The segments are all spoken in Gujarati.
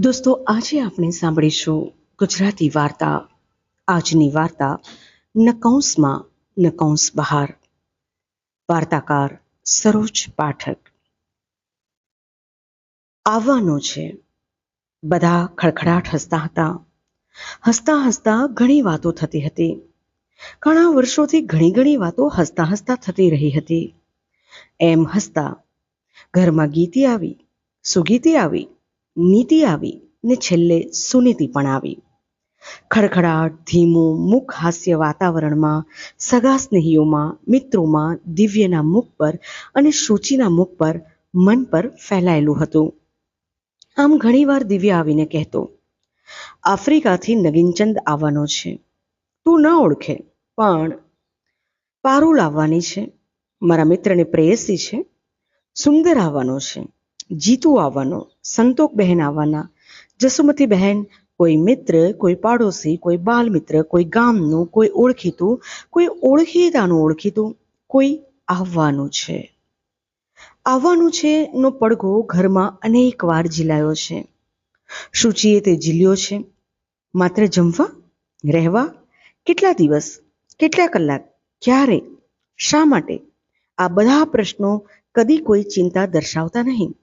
દોસ્તો, આજે આપણે સાંભળીશું ગુજરાતી વાર્તા, આજની વાર્તા, નકૌંસમાં નકૌંસ બહાર. વાર્તાકાર સરોજ પાઠક. આવવાનો છે. બધા ખડખડાટ હસતા હતા. હસતા હસતા ઘણી વાતો થતી હતી. ઘણા વર્ષોથી ઘણી ઘણી વાતો હસતા હસતા થતી રહી હતી. એમ હસતા ઘરમાં ગીતી આવી, સુગીતી આવી નીતિ આવી ને છેલ્લે સુનીતિ પણ આવી. ખડખડાટ, ધીમું, મુખ હાસ્ય વાતાવરણમાં, સગા સ્નેહીઓમાં, મિત્રોમાં, દિવ્યના મુખ પર અને શુચિના મુખ પર મન પર ફેલાયેલું હતું. આમ ઘણીવાર દિવ્ય આવીને કહેતો, આફ્રિકાથી નગીનચંદ આવવાનો છે. તું ન ઓળખે, પણ પારુ આવવાની છે. મારા મિત્રને પ્રેયસી છે. સુંદર આવવાનો છે. જીતુ આવવાનો સંતોક બહેન આવવાના જસુમતી બહેન, કોઈ મિત્ર, કોઈ પાડોશી, કોઈ બાલ મિત્ર કોઈ ગામનું, કોઈ ઓળખીતું, કોઈ ઓળખીતાનું ઓળખીતું, કોઈ આવવાનું છે. આવવાનું છે નો પડઘો ઘરમાં અનેક વાર ઝીલાયો છે. શુચિએ તે ઝીલ્યો છે? માત્ર જમવા? રહેવા? કેટલા દિવસ? કેટલા કલાક? ક્યારે? શા માટે? આ બધા પ્રશ્નો કદી કોઈ ચિંતા દર્શાવતા નહીં.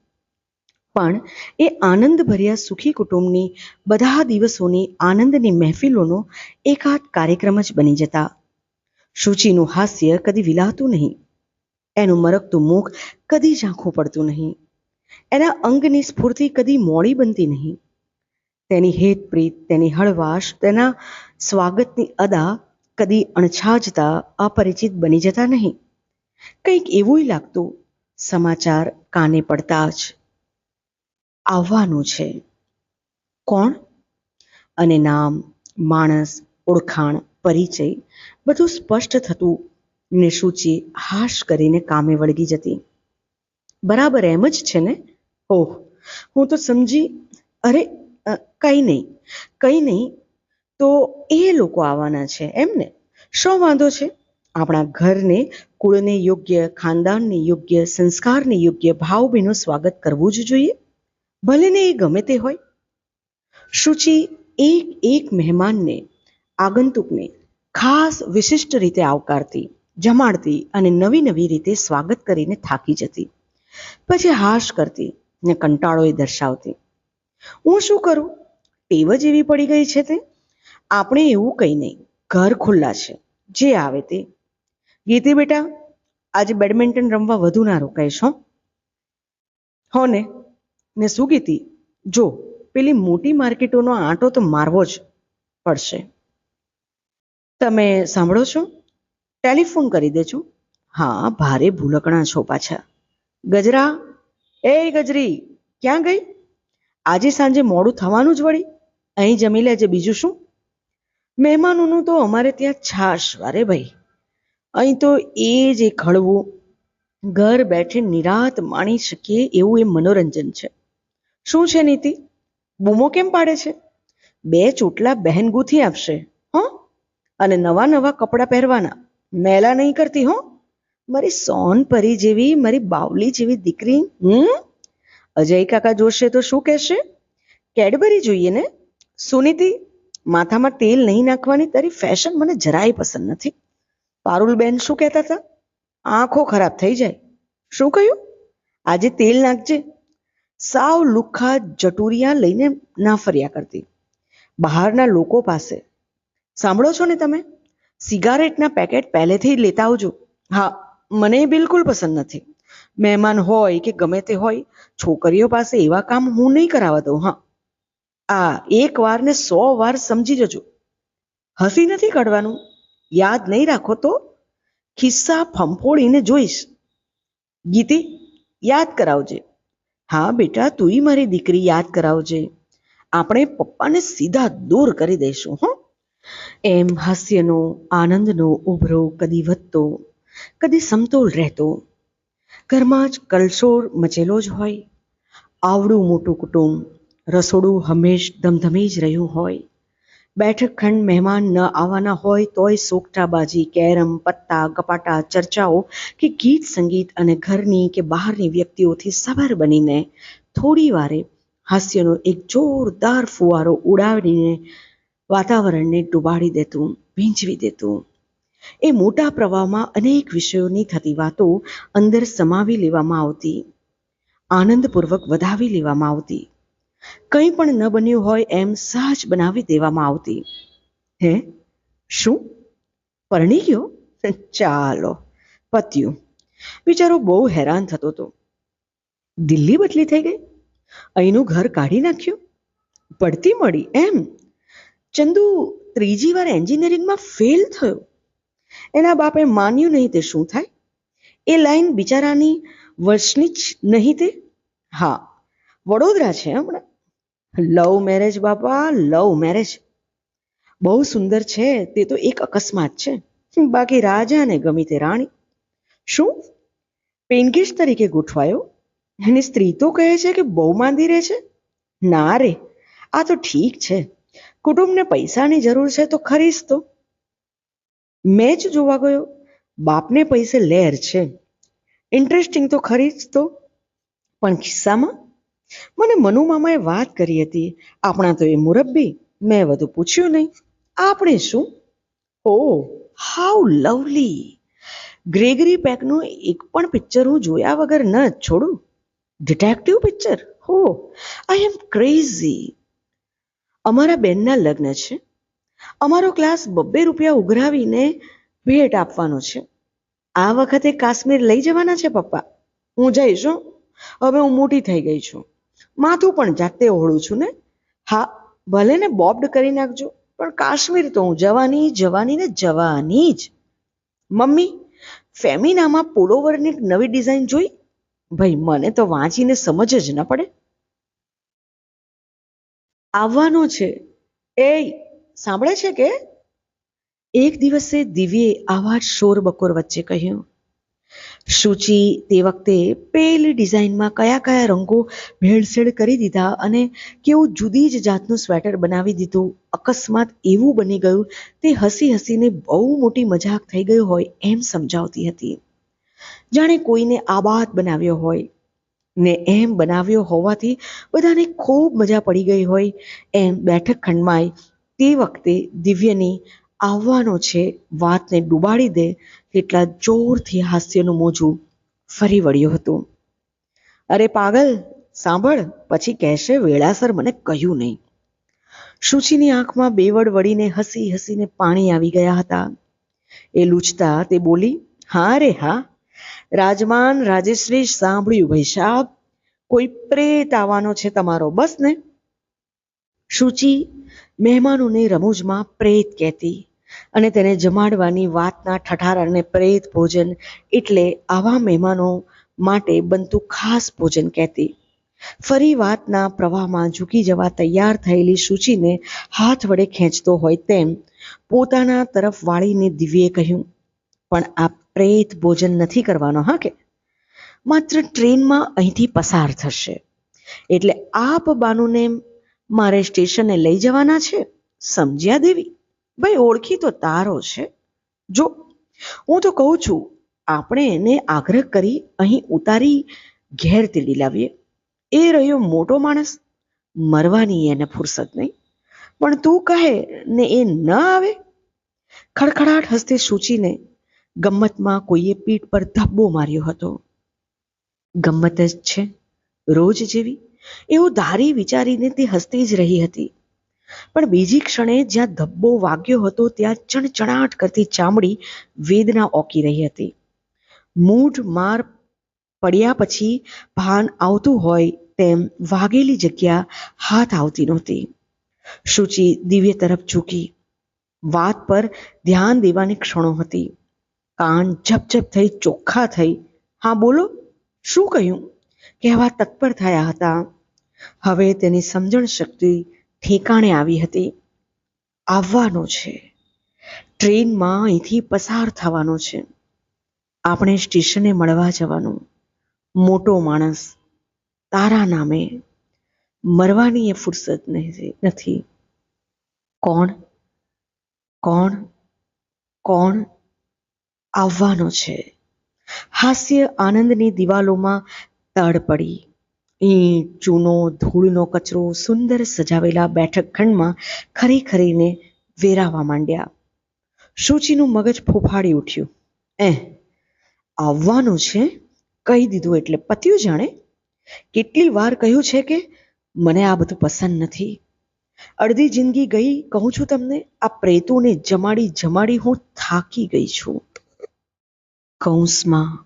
પણ એ આનંદભર્યા સુખી કુટુંબની બધા દિવસોની આનંદની મહેફિલોનો એકાદ કાર્યક્રમ જ બની જતા. શુચિનું હાસ્ય કદી વિલાતું નહીં. એનું મરકતું મુખ કદી ઝાંખું પડતું નહીં. એના અંગની સ્ફૂર્તિ કદી મોડી બનતી નહીં. તેની હેતપ્રીત તેની હળવાશ, તેના સ્વાગતની અદા કદી અણછાજતા અપરિચિત બની જતા નહીં. કંઈક એવું લાગતું. સમાચાર કાને પડતા જ. આવવાનું છે. કોણ? અને નામ, માણસ, ઓળખાણ, પરિચય બધું સ્પષ્ટ થતું ને હાશ કરીને કામે વળગી જતી. બરાબર એમ જ છે ને? ઓહ, હું તો સમજી, અરે કંઈ નહીં કંઈ નહીં, તો એ લોકો આવવાના છે એમને શું શો વાંધો છે? આપણા ઘરને, કુળને યોગ્ય, ખાનદાનને યોગ્ય, સંસ્કારને યોગ્ય ભાવભીનું સ્વાગત કરવું જ જોઈએ. ભલે ને એ ગમે તે હોય. શુચિ એક એક મહેમાનને, આગંતુકને ખાસ વિશિષ્ટ રીતે આવકારતી, જમાડતી અને નવી નવી રીતે સ્વાગત કરીને થાકી જતી. પછી હાશ કરતી ને કંટાળો એ દર્શાવતી. હું શું કરું? ટેવ જ એવી પડી ગઈ છે તે. આપણે એવું કંઈ નહીં. ઘર ખુલ્લા છે. જે આવે તે. ગીતી બેટા, આજે બેડમિન્ટન રમવા વધુ ના રોકાઈશ હો ને. ને શું ગીતી જો, પેલી મોટી માર્કેટોનો આંટો તો મારવો જ પડશે. તમે સાંભળો છો? ટેલિફોન કરી દેજો. હા, ભારે ભૂલકણા છો પાછા. ગજરા, એ ગજરી, ક્યાં ગઈ? આજે સાંજે મોડું થવાનું જ વળી. અહીં જમી લેજે બીજું શું? મહેમાનોનું તો અમારે ત્યાં છાશ વારે ભાઈ. અહીં તો એ જ એક હળવું ઘર બેઠે નિરાત માણી શકીએ એવું એ મનોરંજન છે. શું છે નીતિ? બૂમો કેમ પાડે છે? બે ચોટલા બહેન ગૂંથી આપશે હો? અને નવા નવા કપડાં પહેરવાના. મેલા નહીં કરતી, હો? મારી સોન પરી જેવી, મારી બાવલી જેવી દીકરી, હમ? અજય કાકા જોશે તો શું કહેશે? કેડબરી જોઈએ ને? સુનીતિ માથામાં તેલ નહીં નાખવાની તારી ફેશન મને જરાય પસંદ નથી. પારુલબેન શું કહેતા હતા? આંખો ખરાબ થઈ જાય. શું કહ્યું? આજે તેલ નાખજે. સાવ લુખ્ખા જટુરિયા લઈને ના ફર્યા કરતી. બહારના લોકો પાસે, સાંભળો છો ને તમે? સિગારેટના પેકેટ પહેલેથી લેતા આવજો. હા, મને બિલકુલ પસંદ નથી. મહેમાન હોય કે ગમે તે હોય, છોકરીઓ પાસે એવા કામ હું નહીં કરાવવા દઉં, હા. આ એક વાર ને સો વાર સમજી જજો. હસી નથી કાઢવાનું? યાદ નહીં રાખો તો ખિસ્સા ફંફોડીને જોઈશ. ગીતી, યાદ કરાવજે. હા બેટા, તુંય મારી દીકરી યાદ કરાવજે. આપણે પપ્પાને સીધા દૂર કરી દઈશું, હો. એમ હાસ્યનો, આનંદનો ઉભરો કદી વધતો, કદી સમતોલ રહેતો. ઘરમાં જ કલશોર મચેલો જ હોય. આવડું મોટું કુટુંબ, રસોડું હંમેશ ધમધમી જ રહ્યું હોય. બેઠક ખંડ મહેમાન ન આવવાના હોય તોય સોગઠાબાજી કેરમ, પત્તા કપાટા ચર્ચાઓ કે ગીત, સંગીત અને ઘરની કે બહારની વ્યક્તિઓથી સવાર બનીને થોડી વારે હાસ્યનો એક જોરદાર ફુવારો ઉડાવીને વાતાવરણને ડૂબાડી દેતું, ભીંજવી દેતું. એ મોટા પ્રવાહમાં અનેક વિષયોની થતી વાતો અંદર સમાવી લેવામાં આવતી, આનંદપૂર્વક વધાવી લેવામાં આવતી. કંઈ પણ ન બન્યું હોય એમ સહજ બનાવી દેવામાં આવતી. હે? શું? પરણી ગયો? ચાલો, પત્યું. બિચારો બહુ હેરાન થતો હતો. દિલ્હી બદલી થઈ ગઈ? અહીંનું ઘર કાઢી નાખ્યું? પડતી મળી એમ? ચંદુ ત્રીજી વાર એન્જિનિયરિંગમાં ફેલ થયો. એના બાપે માન્યું નહીં તે શું થાય? એ લાઈન બિચારાની વર્ષની જ નહીં તે? હા, વડોદરા છે હમણાં. લવ મેરેજ બાપા લવ મેરેજ બહુ સુંદર છે, તે તો એક અકસ્માત છે. બાકી રાજા ને ગમી તે રાણી? શું? પેનગેસ્ટ તરીકે ગોઠવાયો? એની સ્ત્રી તો કહે છે કે બહુ માંદી રહે છે? ના રે, આ તો ઠીક છે. કુટુંબને પૈસાની જરૂર છે તો ખરીશ તો. મેચ જોવા ગયો. બાપને પૈસે લહેર છે. ઇન્ટરેસ્ટિંગ તો ખરીજ તો. પણ ખિસ્સામાં? મને મનુમામાએ વાત કરી હતી. આપણા તો એ મુરબ્બી, મેં વધુ પૂછ્યું નહીં. આપણે શું? Oh how lovely. ગ્રેગરી પેકનું એક પણ પિક્ચર હું જોયા વગર ન છોડું. Detective picture? હો આઈ એમ ક્રેઝી અમારા બેનના લગ્ન છે. અમારો ક્લાસ બબ્બે રૂપિયા ઉઘરાવીને ભેટ આપવાનો છે. આ વખતે કાશ્મીર લઈ જવાના છે પપ્પા. હું જઈશ હવે હું મોટી થઈ ગઈ છું. માથું પણ જાતે ઓળું છું ને? હા, ભલે ને બોબ્ડ કરી નાખજો, પણ કાશ્મીર તો હું જવાની જવાની ને જવાની જ. મમ્મી, ફેમિનામાં પોલોવરની નવી ડિઝાઇન જોઈ? ભાઈ, મને તો વાંચીને સમજ જ ન પડે. આવવાનો છે. એ સાંભળે છે કે? એક દિવસે દિવ્યે આવા શોર બકોર વચ્ચે કહ્યું શુચિ તે વખતે પેલી ડિઝાઇનમાં કયા કયા રંગો ભેળસેળ કરી દીધા અને કેવું જુદી જ જાતનું સ્વેટર બનાવી દીધું, અકસ્માત એવું બની ગયું, તે હસી હસીને બહુ મોટી મજાક થઈ ગઈ હોય એમ સમજાવતી હતી. જાણે કોઈને આબાદ બનાવ્યો હોય. ને એમ બનાવ્યો હોવાથી બધાને ખૂબ મજા પડી ગઈ હોય એમ બેઠક ખંડમાં તે વખતે દિવ્યની આવવાનો છે, વાતને ડૂબાડી દે એટલા જોરથી હાસ્યનું મોજું ફરી વળ્યું હતું. અરે પાગલ, સાંભળ, પછી કહેશે વેળાસર મને કહ્યું નહીં. શુચિની આંખમાં બેવડ વળીને હસી હસીને પાણી આવી ગયા હતા. એ લૂછતા તે બોલી, હા રે, હા. રાજમાન રાજેશ્રી સાંભળ્યું, ભાઈ સાહેબ કોઈ પ્રેત આવવાનો છે તમારો, બસ ને. શુચિ મહેમાનોને રમૂજમાં પ્રેત કહેતી અને તેને જમાડવાની વાતના ઠઠારાને પ્રેત ભોજન એટલે આવા મહેમાનો માટે બનતું ખાસ ભોજન કહેતી. ફરી વાતના પ્રવાહમાં ઝૂકી જવા તૈયાર થયેલી સૂચિને હાથ વડે ખેંચતો હોય તેમ પોતાના તરફ વાળીને દિવ્યે કહ્યું, પણ આ પ્રેત ભોજન નથી કરવાનો, હા કે? માત્ર ટ્રેનમાં અહીંથી પસાર થશે. એટલે આપ બાનુને મારે સ્ટેશને લઈ જવાના છે? સમજ્યા દેવી. ભાઈ ઓળખી તો તારો છે. જો, હું તો કહું છું, આપણે એને આગ્રહ કરી અહીં ઉતારી ઘેર તેડી લાવીએ. એ રહ્યો મોટો માણસ. મરવાની એને ફુરસદ નહીં. પણ તું કહે ને એ ન આવે? ખડખડાટ હસ્તે સૂચીને ગમ્મતમાં કોઈએ પીઠ પર ધબ્બો માર્યો હતો. ગમ્મત જ છે. રોજ જેવી એવું ધારી વિચારીને તે હસતી જ રહી હતી. પણ બીજી ક્ષણે જ્યાં ધબ્બો વાગ્યો હતો ત્યાં ચણચણાટ કરતી ચામડી વેદના ઓકી રહી હતી. મૂઢ માર પડ્યા પછી ભાન આવતું હોય તેમ વાગેલી જગ્યા હાથ આવતી નહોતી. શુચિ દિવ્ય તરફ ઝૂકી. વાત પર ધ્યાન દેવાની ક્ષણો હતી. કાન ઝપઝપ થઈ ચોખ્ખા થઈ. હા, બોલો. શું કહ્યું? કહેવા તત્પર થયા હતા. હવે તેની સમજણ શક્તિ ઠેકાણે આવી હતી. આવવાનો છે. ટ્રેનમાં અહીંથી પસાર થવાનો છે. આપણે સ્ટેશને મળવા જવાનું. મોટો માણસ, તારા નામે. મરવાની એ ફુરસત નથી કોણ? કોણ? કોણ આવવાનો છે? હાસ્ય આનંદની દિવાલોમાં તડ પડી. ઈંટ ચૂનો ધૂળનો કચરો, સુંદર સજાવેલા બેઠક ખંડમાં ખરી ખરીને વેરાવા માંડ્યા. શુચિનું મગજ ફોફાડી ઉઠ્યું. એ આવવાનું છે? કહી દીધું એટલે પત્યું જાણે? કેટલી વાર કહ્યું છે કે મને આ બધું પસંદ નથી. અડધી જિંદગી ગઈ, કહું છું તમને, આ પ્રેતોને જમાડી જમાડી હું થાકી ગઈ છું. કૌંસમાં,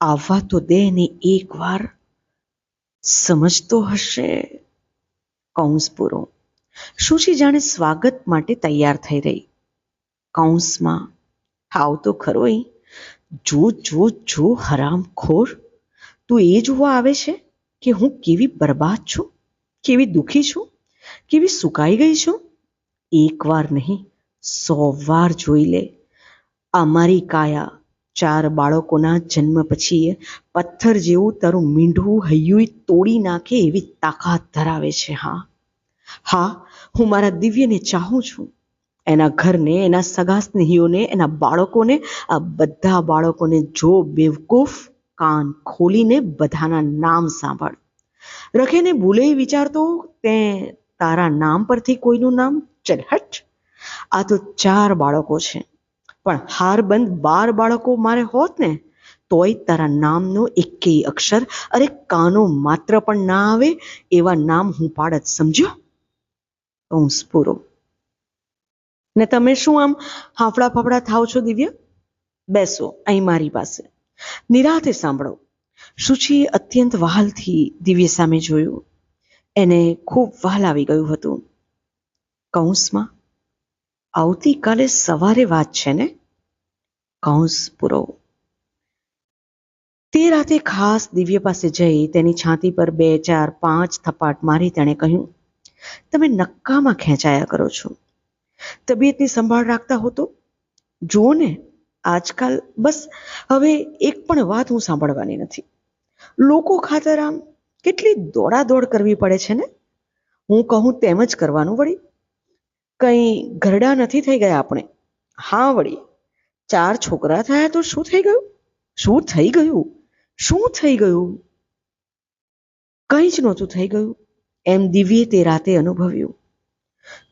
આવવા તો દે ને એક વાર. સમજતો હશે. કૌંસ પૂરો સુશી જાણે સ્વાગત માટે તૈયાર થઈ રહી? કૌંસમાં. આવ તો ખરો જો જો જો હરામ ખોર તું એ જોવા આવે છે કે હું કેવી બરબાદ છું? કેવી દુઃખી છું? કેવી સુકાઈ ગઈ છું? એકવાર નહીં, સો વાર જોઈ લે. અમારી કાયા ચાર બાળકોના જન્મ પછી પથ્થર જેવું તારું મીંઢું, હૈયું તોડી નાખે એવી તાકાત ધરાવે છે, હા. હા, હું મારા દિવ્યને ચાહું છું. એના ઘરને, એના સગા સ્નેહીઓને, એના બાળકોને, આ બધા બાળકોને જો બેવકૂફ કાન ખોલીને બધાના નામ સાંભળ. રખેને ભૂલે વિચારતો તે તારા નામ પરથી કોઈનું નામ? ચલ, હટ. આ તો ચાર બાળકો છે. પણ હારબંધ બાર બાળકો મારે હોત ને, તોય તારા નામનો એકેય અક્ષર અરે કાનો માત્ર પણ ના આવે એવા નામ હું પાડત, સમજ્યો? કૌંસ પૂરો. ને તમે શું આમ હાફડા ફાફડા થાવ છો દિવ્ય? બેસો અહીં મારી પાસે. નિરાતે સાંભળો. સુચીએ અત્યંત વહાલથી દિવ્ય સામે જોયું. એને ખૂબ વહાલ આવી ગયું હતું. કૌંસમાં આવતીકાલે સવારે વાત છે ને? કૌંસ પૂરો. તે રાતે ખાસ દિવ્ય પાસે જઈ તેની છાતી પર બે, ચાર, પાંચ થપાટ મારી તેણે કહ્યું, તમે નક્કામાં ખેંચાયા કરો છો. તબિયતની સંભાળ રાખતા હો તો? જુઓ ને, આજકાલ બસ હવે એક પણ વાત હું સાંભળવાની નથી. લોકો ખાતર આમ કેટલી દોડાદોડ કરવી પડે છે ને? હું કહું તેમ જ કરવાનું વળી. કંઈ ઘરડા નથી થઈ ગયા આપણે? હા વળી, ચાર છોકરા થયા તો શું થઈ ગયું? શું થઈ ગયું? શું થઈ ગયું? કંઈ જ નહોતું થઈ ગયું. એમ દિવ્યે તે રાતે અનુભવ્યું.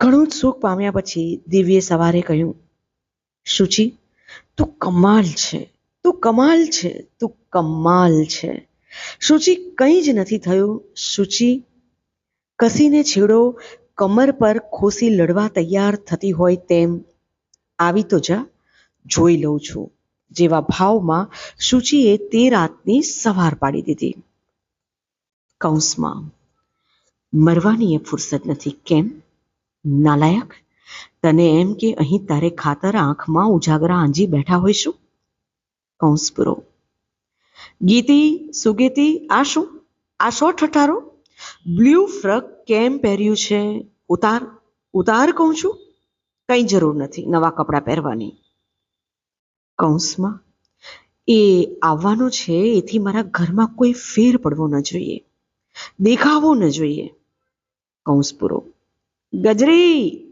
ઘણું જ સુખ પામ્યા પછી દિવ્યે સવારે કહ્યું, સુચી, તું કમાલ છે, તું કમાલ છે, તું કમાલ છે. શુચિ કંઈ જ નથી થયું. શુચિ કસીને છેડો કમર પર ખોસી લડવા તૈયાર થતી હોય તેમ આવી તો જા, જોઈ લઉં છું. જેવા ભાવમાં શુચિએ તે રાતની સવાર પાડી દીધી. કૌંસમાં, મરવાની એ ફુરસદ નથી, કેમ? નાલાયક, તને એમ કે અહીં તારે ખાતર આંખમાં ઉજાગરા આંજી બેઠા હોઈશું? કૌંસ પૂરો ગીતી, સુગીતી, આ શું? આ શો ઠઠારો? બ્લુ ફ્રક કેમ પહેર્યું છે? ઉતાર ઉતાર કહું છું? કંઈ જરૂર નથી, નવા કપડાં પહેરવાની. કૌંસમાં, એ આવવાનો છે, એથી મારા ઘરમાં કોઈ ફેર પડવો ન જોઈએ. દેખાવો ન જોઈએ. કૌંસ પૂરો. ગજરી!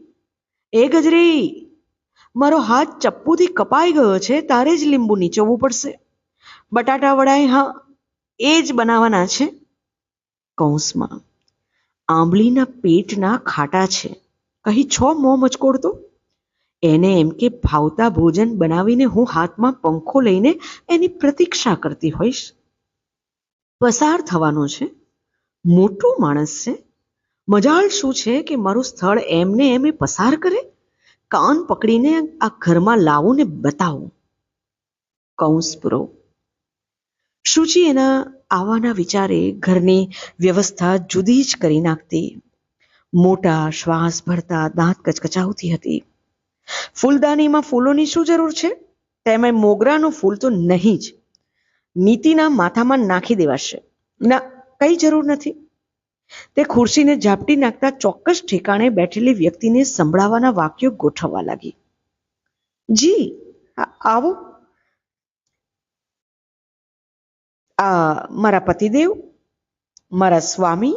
એ ગજરી! મારો હાથ ચપ્પુથી કપાઈ ગયો છે, તારે જ લીંબુ નીચોવું પડશે. બટાટા વડાય હા, એ જ બનાવવાના છે. કૌંસમાં. આંબલીના પેટના ખાટા છે. કહી છો મો મચકોડતો? એને એમ કે ભાવતા ભોજન બનાવીને હું હાથમાં પંખો લઈને એની પ્રતીક્ષા કરતી હોઈશ. પસાર થવાનો છે. મોટો માણસ છે. મજાલ શું છે કે મારું સ્થળ એમને એમ પસાર કરે? કાન પકડીને આ ઘરમાં લાવું ને બતાવું. કૌંસ પૂરો. શુચિ એના આવવાના વિચારે ઘરની વ્યવસ્થા જુદી જ કરી નાખતી. મોટા શ્વાસ ભરતા દાંત કચકચાવતી હતી. ફૂલદાનીમાં ફૂલોની શું જરૂર છે? તેમાં મોગરાનું ફૂલ તો નહીં જ. નીતિના માથામાં નાખી દેવાશે. ના, કઈ જરૂર નથી. તે ખુરશીને ઝાપટી નાખતા ચોક્કસ ઠેકાણે બેઠેલી વ્યક્તિને સંભળાવવાના વાક્યો ગોઠવવા લાગી. જી આવો. આ મારા પતિદેવ મારા સ્વામી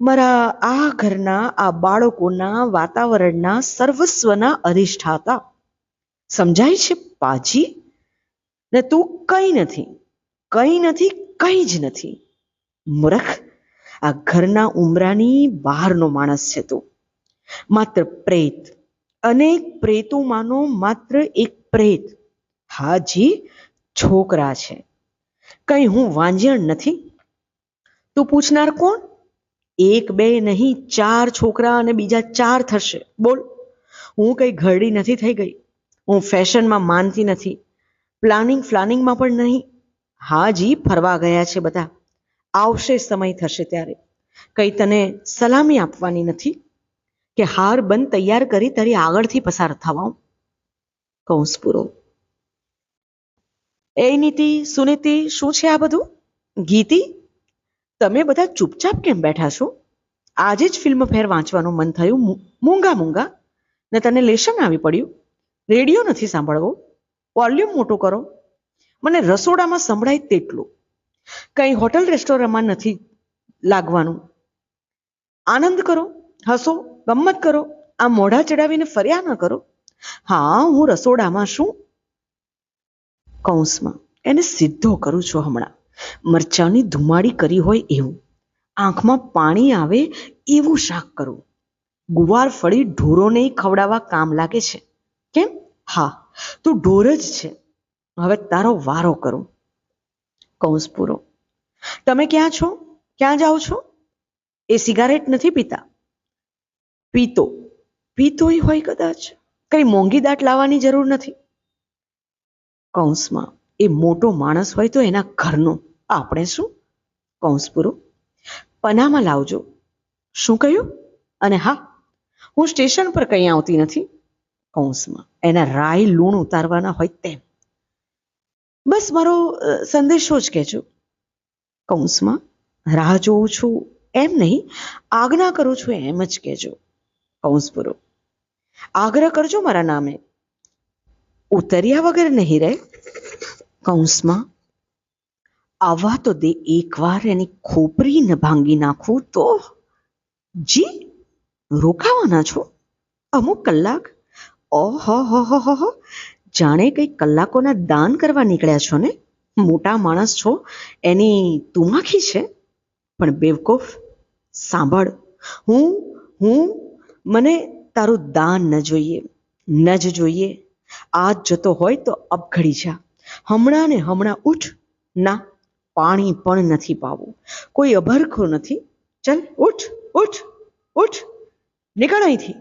મારા આ ઘરના આ બાળકોના વાતાવરણના સર્વસ્વના અધિષ્ઠાતા સમજાય છે પાજી ને તું કંઈ નથી કંઈ નથી કંઈ જ નથી મૂરખ આ ઘરના ઉમરાની બહારનો માણસ છે તું માત્ર પ્રેત અનેક પ્રેતોમાંનો માત્ર એક પ્રેત હાજી છોકરા છે કઈ હું વાંજ્યણ નથી? તું પૂછનાર કોણ? એક, બે નહીં, ચાર છોકરા અને બીજા ચાર થશે. બોલ. હું કઈ ઘરડી નથી થઈ ગઈ. હું ફેશનમાં માનતી નથી. પ્લાનિંગ ફ્લાનિંગમાં પણ નહીં. હાજી ફરવા ગયા છે બધા. આવશે સમય થશે ત્યારે. કઈ તને સલામી આપવાની નથી? કે હાર બંધ તૈયાર કરી તારી આગળથી પસાર થવા કૌંસ પૂરો. એ નીતિ, સુનીતિ, શું છે આ બધું? ગીતિ? તમે બધા ચૂપચાપ કેમ બેઠા છો? આજે જ ફિલ્મ ફેર વાંચવાનું મન થયું મૂંગા મૂંગા. ને તને લેશન આવી પડ્યું. રેડિયો નથી સાંભળવો. વોલ્યુમ મોટું કરો. મને રસોડામાં સંભળાય તેટલું. કંઈ હોટલ રેસ્ટોરન્ટમાં નથી લાગવાનું. આનંદ કરો, હસો ગમત કરો. આ મોઢા ચડાવીને ફર્યા ન કરો. હા, હું રસોડામાં શું કૌંસમાં. એને સીધો કરું છું હમણાં. મરચાંની ધુમાડી કરી હોય એવું. આંખમાં પાણી આવે એવું શાક કરું. ગુવાર ફળી ઢોરોને ખવડાવવા કામ લાગે છે. કેમ? હા, તું ઢોર જ છે. હવે તારો વારો કરું. કૌંસ પૂરો. તમે ક્યાં છો? ક્યાં જાઓ છો? એ સિગારેટ નથી પીતા? પીતો. પીતોય હોય કદાચ. કઈ મોંઘી દાટ લાવવાની જરૂર નથી. કૌંસમાં. એ મોટો માણસ હોય તો એના ઘરનો. આપણે શું? કૌંસ પૂરો. પનામાં લાવજો. શું કહ્યું? અને હા, હું સ્ટેશન પર કંઈ આવતી નથી. કૌંસમાં. એના રાય લૂણ ઉતારવાના હોય તેમ. બસ મારો સંદેશો જ કહેજો. કૌંસમાં, રાહ જોઉં છું. એમ નહીં, આજ્ઞા કરું છું એમ જ કહેજો. કૌંસ પૂરો. આગ્રહ કરજો મારા નામે. ઉતર્યા વગર નહીં રહે કૌંસમાં આવવા તો દે એકવાર એની ખોપરી ન ભાંગી નાખું તો? જી, રોકાવાના છો? અમુક કલાક? ઓહો હો. જાણે કઈ કલાકોના દાન કરવા નીકળ્યા છો ને? મોટા માણસ છો. એની તુમાખી છે. પણ બેવકૂફ, સાંભળ. હું હું, મને તારું દાન ન જોઈએ. ન જ જોઈએ. આજ જતો હોય તો અપઘડી જા. હમણાં ને હમણાં ઉઠ. ના, પાણી પણ નથી પાવું. કોઈ અભરખો નથી. ચલ, ઉઠ ઉઠ ઉઠ. નીકળ અહીંથી.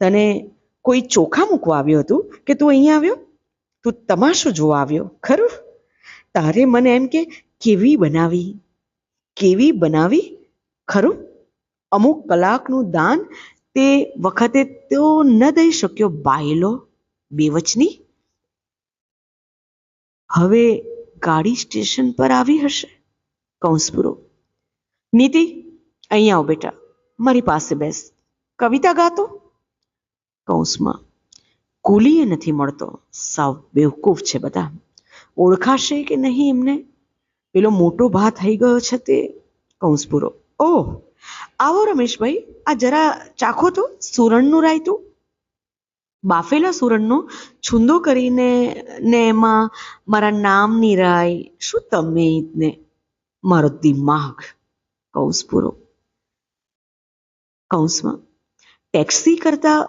તને કોઈ ચોખા મૂકવા આવ્યો હતું કે તું અહીંયા આવ્યો? તું તમાશો જોવા આવ્યો, ખરું? તારે મને એમ કે, કેવી બનાવી? કેવી બનાવી? ખરું? અમુક કલાકનું દાન તે વખતે તો ન દઈ શક્યો બાયલો. બેવચની? હવે ગાડી સ્ટેશન પર આવી હશે, કૌંસપુરો. નીતિ અહીંયા આવ બેટા, મારી પાસે બેસ. કવિતા ગાતો? કૌંસમાં, કુલીએ નથી મળતો. સાવ બેવકૂફ છે બધા. ઓળખાશે કે નહીં એમને? પેલો મોટો ભા થઈ ગયો છે તે, કૌંસપુરો. ઓહ, આવો રમેશભાઈ, આ જરા ચાખો તો, સુરણનું રાયતું. બાફેલા સુરણનો છુંદો કરીને ને એમાં મારા નામની રાય શું તમે ને મારો દિમાગ. કૌંસ પૂરો. કૌંસમાં ટેક્સી કરતા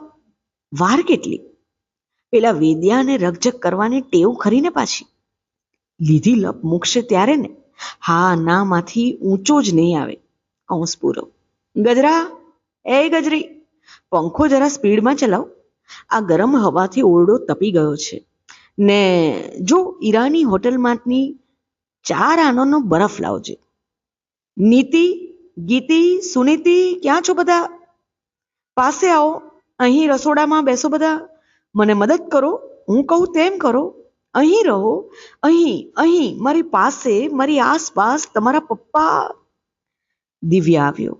વાર કેટલી? પેલા વેદ્યાને રકજક કરવાની ટેવ ખરીને પાછી. લીધી લપ મૂકશે ત્યારે ને? હા, નામાંથી ઊંચો જ નહીં આવે. કૌંસ પૂરો. ગજરા, એ ગજરી, પંખો જરા સ્પીડમાં ચલાવ. આ ગરમ હવાથી ઓરડો તપી ગયો છે. ને જો ઈરાની હોટલમાંથી ચાર આનોનો બરફ લાવજે. નીતિ, ગીતિ, સુનીતિ, ક્યાં છો બધા? પાસે આવો, અહીં રસોડામાં બેસો બધા. મને મદદ કરો, હું કહું તેમ કરો. અહીં રહો, અહીં અહીં, મારી પાસે, મારી આસપાસ તમારા પપ્પા. દિવ્ય આવ્યો.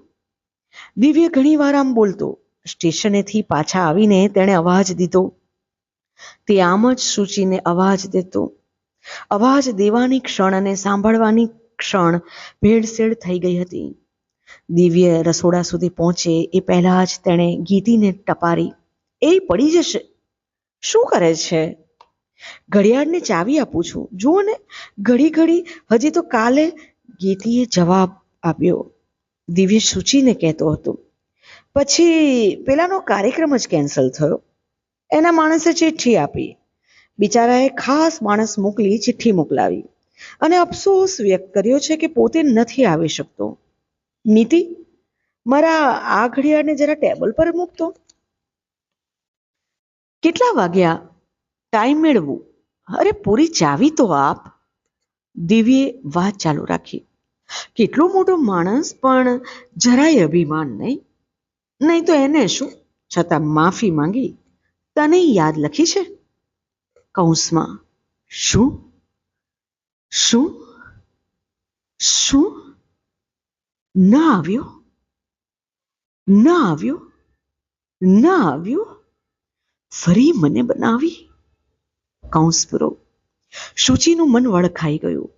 દિવ્ય ઘણી વાર આમ બોલતો સ્ટેશનેથી પાછા આવીને તેણે અવાજ દીધો. તે આમ જ સૂચીને અવાજ દેતો. અવાજ દેવાની ક્ષણ અને સાંભળવાની ક્ષણ ભેળસેળ થઈ ગઈ હતી. દિવ્ય રસોડા સુધી પહોંચે એ પહેલા જ તેણે ગીતીને ટપારી. એ પડી જશે. શું કરે છે? ઘડિયાળને ચાવી આપું છું. જુઓ ને, ઘડી ઘડી હજી તો કાલે ગીતીએ જવાબ આપ્યો. દિવ્ય સૂચીને કહેતો હતો. પછી પેલાનો કાર્યક્રમ જ કેન્સલ થયો. એના માણસે ચિઠ્ઠી આપી. બિચારાએ ખાસ માણસ મોકલી ચિઠ્ઠી મોકલાવી. અને અફસોસ વ્યક્ત કર્યો છે કે પોતે નથી આવી શકતો. નીતિ, મારા આ ઘડિયાળને જરા ટેબલ પર મૂકતો કેટલા વાગ્યા? ટાઈમ મેળવું. અરે, પૂરી ચાવી તો આપ. દિવ્યે વાત ચાલુ રાખી. કેટલો મોટો માણસ પણ જરાય અભિમાન નહીં. નહીં તો એને શું? છતાં માફી માંગી. તને યાદ લખી છે? કૌંસમાં. શું? શું? શું? ન આવ્યો? ન આવ્યો? ન આવ્યો? ફરી મને બનાવી? કૌંસ પૂરો શુચિનું મન વળખાઈ ગયું.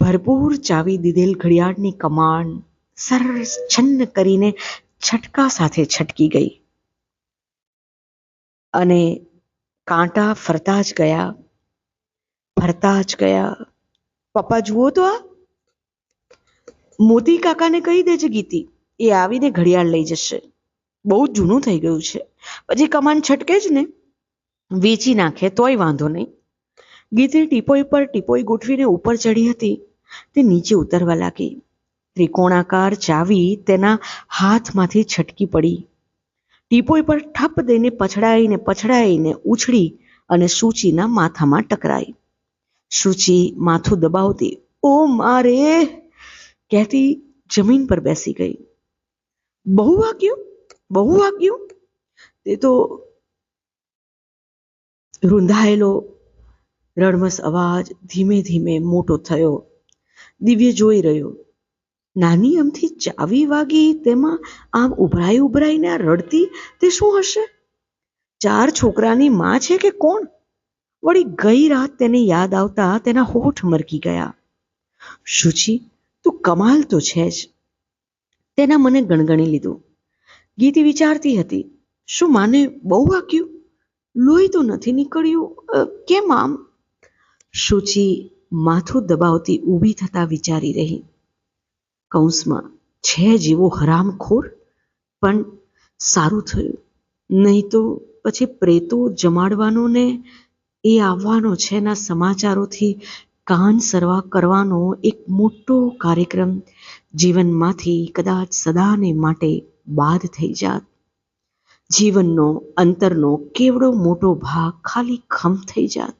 ભરપૂર ચાવી દીધેલ ઘડિયાળની કમાણ સરસ છન્ન કરીને છટકા સાથે છટકી ગઈ. અને કાંટા ફરતા જ ગયા, ફરતા જ ગયા. પપ્પા, જુઓ તો આ. મોતી કાકાને કહી દેજે ગીતી, એ આવીને ઘડિયાળ લઈ જશે. બહુ જૂનું થઈ ગયું છે. પછી કમાન છટકે જ ને? વેચી નાખે, તોય વાંધો નહીં. ગીતે ટીપોઈ પર ટીપોઈ ગોઠવીને ઉપર ચડી હતી. તે નીચે ઉતરવા લાગી. ત્રિકોણાકાર ચાવી તેના હાથમાંથી છટકી પડી. ટીપોઈ પર ઠપ દઈને પછડાઈને પછડાઈને ઉછળી અને સૂચિના માથામાં ટકરાઈ. સૂચિ માથું દબાવતી, ઓ મારે! કહેતી જમીન પર બેસી ગઈ. બહુ વાગ્યું? બહુ વાગ્યું? તે તો રૂંધાયેલો રડમસ અવાજ ધીમે ધીમે મોટો થયો. દિવ્ય જોઈ રહ્યો. નાની અમથી ચાવી વાગી તેમાં આમ ઉભરાઈ ઉભરાઈને આ રડતી તે શું હશે? ચાર છોકરાની માં છે કે કોણ? વળી ગઈ રાત તેને યાદ આવતા તેના હોઠ મરકી ગયા. શુચિ તું કમાલ તો છે જ. તેના મને ગણગણી લીધું. ગીતી વિચારતી હતી, શું માને બહુ વાક્યું લોહી તો નથી નીકળ્યું. કેમ આમ? શુચિ માથું દબાવતી ઊભી થતા વિચારી રહી. કૌંસમાં. છે જેવો હરામખોર, પણ સારું થયું. નહીં તો પછી પ્રેતો જમાડવાનો ને એ આવવાનો છે ના સમાચારોથી કાન સરવા કરવાનો એક મોટો કાર્યક્રમ જીવનમાંથી કદાચ સદાને માટે બાદ થઈ જાત. જીવનનો અંતરનો કેવડો મોટો ભાગ ખાલી ખમ થઈ જાત.